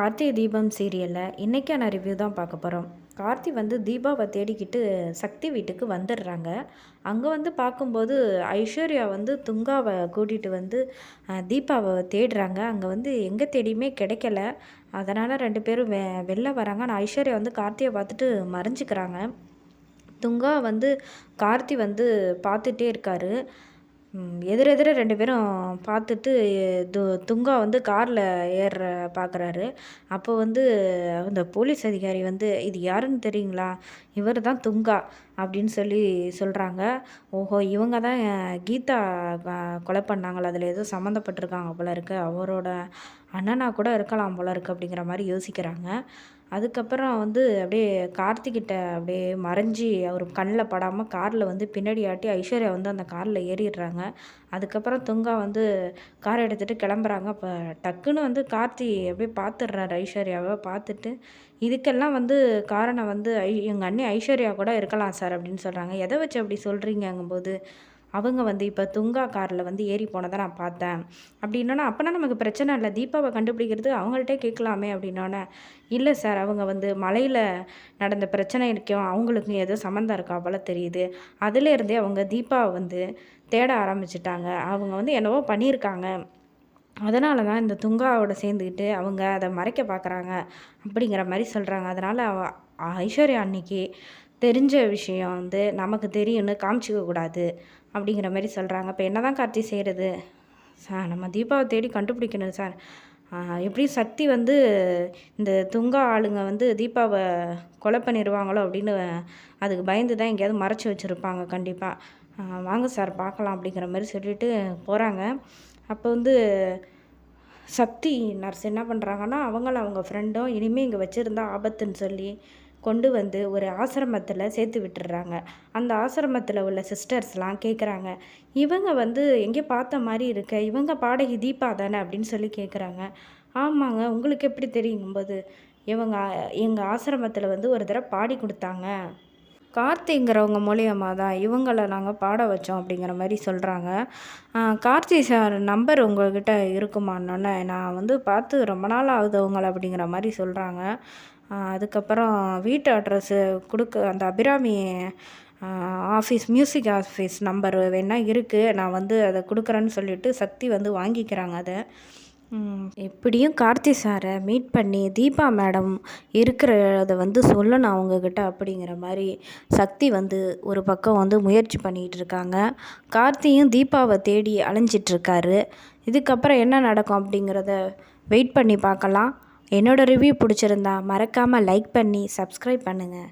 கார்த்திகை தீபம் சீரியலில் இன்றைக்கான ரிவ்யூ தான் பார்க்க போகிறோம் கார்த்தி வந்து தீபாவை தேடிக்கிட்டு சக்தி வீட்டுக்கு வந்துடுறாங்க. அங்கே வந்து பார்க்கும்போது ஐஸ்வர்யா வந்து துங்காவை கூட்டிகிட்டு வந்து தீபாவை தேடுறாங்க. அங்கே வந்து எங்கே தேடியுமே கிடைக்கல. அதனால் ரெண்டு பேரும் வெ வெளில வராங்க. ஆனால் ஐஸ்வர்யா வந்து கார்த்தியை பார்த்துட்டு மறைஞ்சிக்கிறாங்க. துங்கா வந்து கார்த்தி வந்து பார்த்துட்டே இருக்காரு. எதிரெதிர ரெண்டு பேரும் பார்த்துட்டு து துங்கா வந்து காரில் ஏறுற பார்க்குறாரு அப்போ வந்து அந்த போலீஸ் அதிகாரி வந்து இது யாருன்னு தெரியுங்களா? இவர் தான் துங்கா அப்படின்னு சொல்லி சொல்கிறாங்க ஓஹோ இவங்க தான் கீதா கொலை பண்ணாங்களா? அதில் ஏதோ சம்மந்தப்பட்டிருக்காங்க போல இருக்கு. அவரோட அண்ணனா கூட இருக்கலாம் போல இருக்கு அப்படிங்கிற மாதிரி யோசிக்கிறாங்க. அதுக்கப்புறம் வந்து அப்படியே கார்த்திகிட்ட அப்படியே மறைஞ்சி அவர் கண்ணில் படாமல் காரில் வந்து பின்னாடி ஆட்டி ஐஸ்வர்யா வந்து அந்த காரில் ஏறிடுறாங்க. அதுக்கப்புறம் துங்கா வந்து காரை எடுத்துகிட்டு கிளம்புறாங்க. அப்போ டக்குன்னு வந்து கார்த்தி அப்படியே பார்த்துடுறாரு ஐஸ்வர்யாவை பார்த்துட்டு இதுக்கெல்லாம் வந்து காரணம் வந்து ஐ எங்கள் அண்ணி ஐஸ்வர்யா கூட இருக்கலாம் சார் அப்படின்னு சொல்கிறாங்க எதை வச்சு அப்படி சொல்கிறீங்கங்கும்போது அவங்க வந்து இப்போ துங்கா காரில் வந்து ஏறி போனதை நான் பார்த்தேன். அப்படின்னோன்னா அப்போனா நமக்கு பிரச்சனை இல்லை. தீபாவை கண்டுபிடிக்கிறது அவங்கள்ட்டே கேட்கலாமே அப்படின்னோடனே இல்லை சார் அவங்க வந்து மலையில் நடந்த பிரச்சனைக்கும் அவங்களுக்கும் ஏதோ சம்மந்தம் இருக்கா போல தெரியுது. அதுலேருந்தே அவங்க தீபாவை வந்து தேட ஆரம்பிச்சிட்டாங்க. அவங்க வந்து என்னவோ பண்ணியிருக்காங்க. அதனால தான் இந்த துங்காவோட சேர்ந்துக்கிட்டு அவங்க அதை மறைக்க பார்க்குறாங்க. அப்படிங்கிற மாதிரி சொல்கிறாங்க அதனால் ஐஸ்வர்யா அன்னைக்கு தெரிஞ்ச விஷயம் வந்து நமக்கு தெரியும்னு காமிச்சிக்க கூடாது அப்படிங்கிற மாதிரி சொல்கிறாங்க இப்போ என்ன தான் கார்த்தி செய்கிறது சார் நம்ம தீபாவை தேடி கண்டுபிடிக்கணும் சார். எப்படியும் எப்படி சக்தி வந்து இந்த துங்கா ஆளுங்க வந்து தீபாவை கொலை பண்ணிடுவாங்களோ அப்படின்னு அதுக்கு பயந்து தான் எங்கேயாவது மறைச்சி வச்சுருப்பாங்க கண்டிப்பாக வாங்க சார் பார்க்கலாம் அப்படிங்கிற மாதிரி சொல்லிட்டு போகிறாங்க அப்போ வந்து சக்தி நர்ஸ் என்ன பண்ணுறாங்கன்னா அவங்கள அவங்க ஃப்ரெண்டும் இனிமேல் இங்கே வச்சுருந்தா ஆபத்துன்னு சொல்லி கொண்டு வந்து ஒரு ஆசிரமத்தில் சேர்த்து விட்டுடுறாங்க அந்த ஆசிரமத்தில் உள்ள சிஸ்டர்ஸ்லாம் கேட்குறாங்க இவங்க வந்து எங்கே பார்த்த மாதிரி இருக்க? இவங்க பாடகி தீபா தானே? அப்படின்னு சொல்லி கேட்குறாங்க ஆமாங்க உங்களுக்கு எப்படி தெரியுங்கும்போது இவங்க எங்கள் ஆசிரமத்தில் வந்து ஒரு தடவை பாடி கொடுத்தாங்க. கார்த்திங்கிறவங்க மூலியமாக தான் இவங்களை நாங்கள் பாட வச்சோம் அப்படிங்கிற மாதிரி சொல்கிறாங்க கார்த்தி சார் நம்பர் உங்கள்கிட்ட இருக்குமான்னொன்னே நான் வந்து பார்த்து ரொம்ப நாள் ஆகுது அவங்கள அப்படிங்கிற மாதிரி சொல்கிறாங்க அதுக்கப்புறம் வீட்டு அட்ரஸ்ஸு கொடுக்க அந்த Abirami office music office number வேணால் இருக்குது நான் வந்து அதை கொடுக்குறேன்னு சொல்லிட்டு சக்தி வந்து வாங்கிக்கிறாங்க அதை. எப்படியும் கார்த்தி சாரை மீட் பண்ணி தீபா மேடம் இருக்கிறத வந்து சொல்லணும் அவங்கக்கிட்ட அப்படிங்கிற மாதிரி சக்தி வந்து ஒரு பக்கம் வந்து முயற்சி பண்ணிகிட்டு இருக்காங்க. கார்த்தியும் தீபாவை தேடி அலைஞ்சிட்ருக்காரு இதுக்கப்புறம் என்ன நடக்கும் அப்படிங்கிறத வெயிட் பண்ணி பார்க்கலாம். என்னோட ரிவ்யூ பிடிச்சிருந்தா மறக்காமல் லைக் பண்ணி சப்ஸ்கிரைப் பண்ணுங்கள்